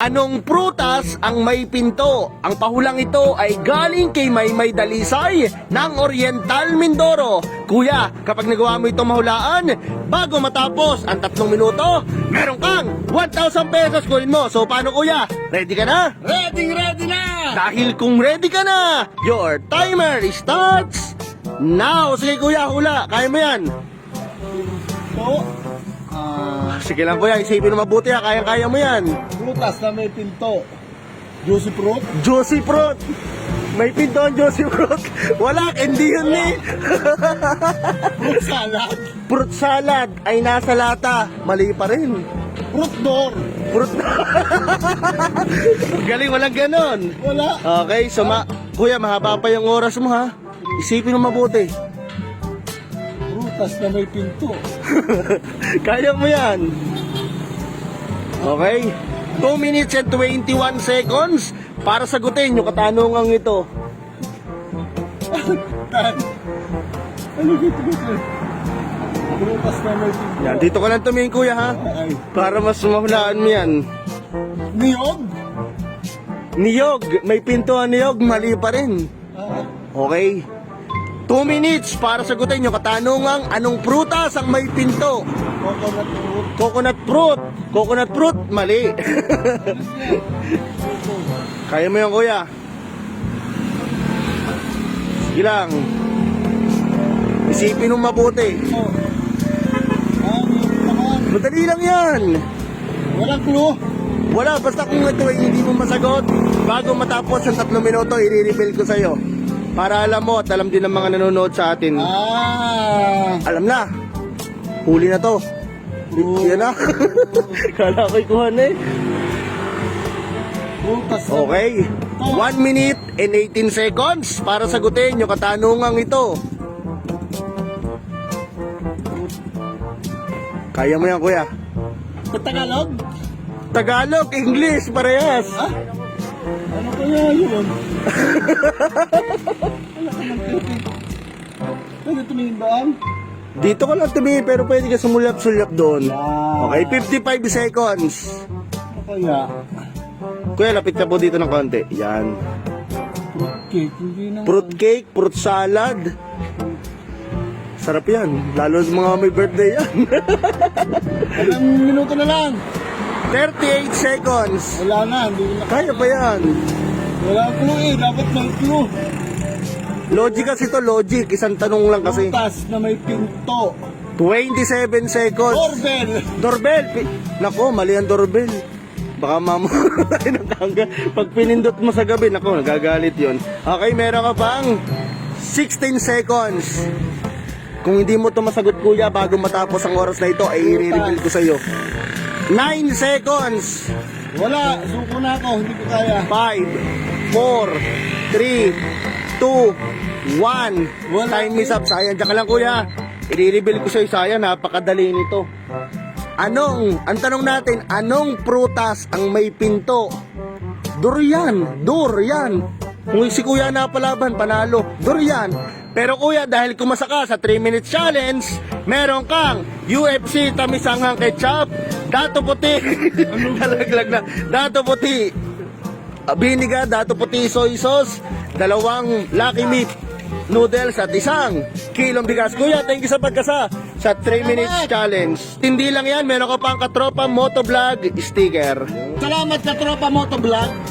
Anong prutas ang may pinto? Ang pahulang ito ay galing kay Maymay Dalisay ng Oriental Mindoro. Kuya, kapag nagawa mo itong mahulaan, bago matapos ang tatlong minuto, meron kang 1,000 pesos kunin mo. So paano kuya? Ready ka na? Ready, ready na! Dahil kung ready ka na, your timer starts now. Sige kuya, hula. Kaya mo yan. Po, ah, Sige lang kuya, isipin mo mabuti ha. Kaya-kaya mo yan. prutas na may pinto. Juicy fruit? Juicy fruit. May pinto ang juicy fruit. Wala, hindi yun eh. Fruit salad? Fruit salad ay nasa lata. Mali pa rin. Fruit door? Fruit Galing, walang ganon. Wala. Okay, so ma kuya, mahaba pa yung oras mo ha. Isipin mo mabuti. Prutas na may pinto. Kaya mo yan. Okay? 2 minutes and 21 seconds para sagutin yung katanungang ito. Tan. Ano dito dito? Prutas na may pinto. Yan, dito ka lang tumingin kuya ha. Ay, Para mas mahulaan mo yan. niyog? Niyog, may pinto ang niyog, mali pa rin. Ah, Okay? 2 minutes para sagutin yung katanungang anong prutas ang may pinto? coconut fruit. Coconut fruit. Coconut fruit, mali. Kaya mo yan, kuya. Sige lang. Isipin mo mabuti. Madali lang yan. Walang clue. Wala, basta kung ito ay hindi mo masagot, bago matapos ang tatlong minuto, i-reveal ko sa'yo. Para alam mo at alam din ng mga nanonood sa atin. Ah, Alam na. Huli na to. Oo. Yan na. Kala ko'y kuha na eh. prutas na Okay. 1 minute and 18 seconds para sagutin yung katanungang ito. Kaya mo yan, kuya. Sa Tagalog? Tagalog, English, parehas. Ah? Ano kaya yun? Wala ka ng. Pwede tumingin ba ang? Dito ka lang tumingin pero pwede ka sumulap-sulap doon. Okay, 55 seconds. Ano kaya? Kuya, lapit ka po dito ng konti. Yan. Fruit cake, hindi na. Fruit cake, fruit salad. Sarap yan. Lalo sa mga may birthday yan. Ilang minuto na lang. 38 seconds. Wala na, hindi na. Kaya pa yan. Wala clue eh, dapat may clue. Logic kasi to logic. Isang tanong lang kasi. Prutas na may pinto. 27 seconds. Doorbell! Doorbell. Pi- Nako, mali ang doorbell. Baka mamulay ng tangga. Pag pinindot mo sa gabi, nako, nagagalit yon. Okay, meron ka pang 16 seconds. Kung hindi mo to masagot kuya bago matapos ang oras na ito, ay i-reveal ko sa iyo. 9 seconds. Wala, suko na ako, hindi ko kaya. 5, 4, 3, 2, 1. Wala. Time is up. Sayang, dyan ka lang kuya. I-reveal ko sa'yo, sayang, napakadali nito. Anong, ang tanong natin, anong prutas ang may pinto? Durian, durian. Kung si kuya napalaban, panalo. Durian. Pero kuya, dahil kumasa ka sa 3 minutes challenge, meron kang UFC tamisanghang ketchup, dato puti, nalaglag na, dato puti, Biniga, dato puti soy sauce, dalawang Lucky Meat noodles at isang kilong bigas. Kuya, thank you sa pagkasa sa 3 minutes challenge. Hindi lang yan, meron ka pang katropa motovlog sticker. Salamat sa tropa motovlog.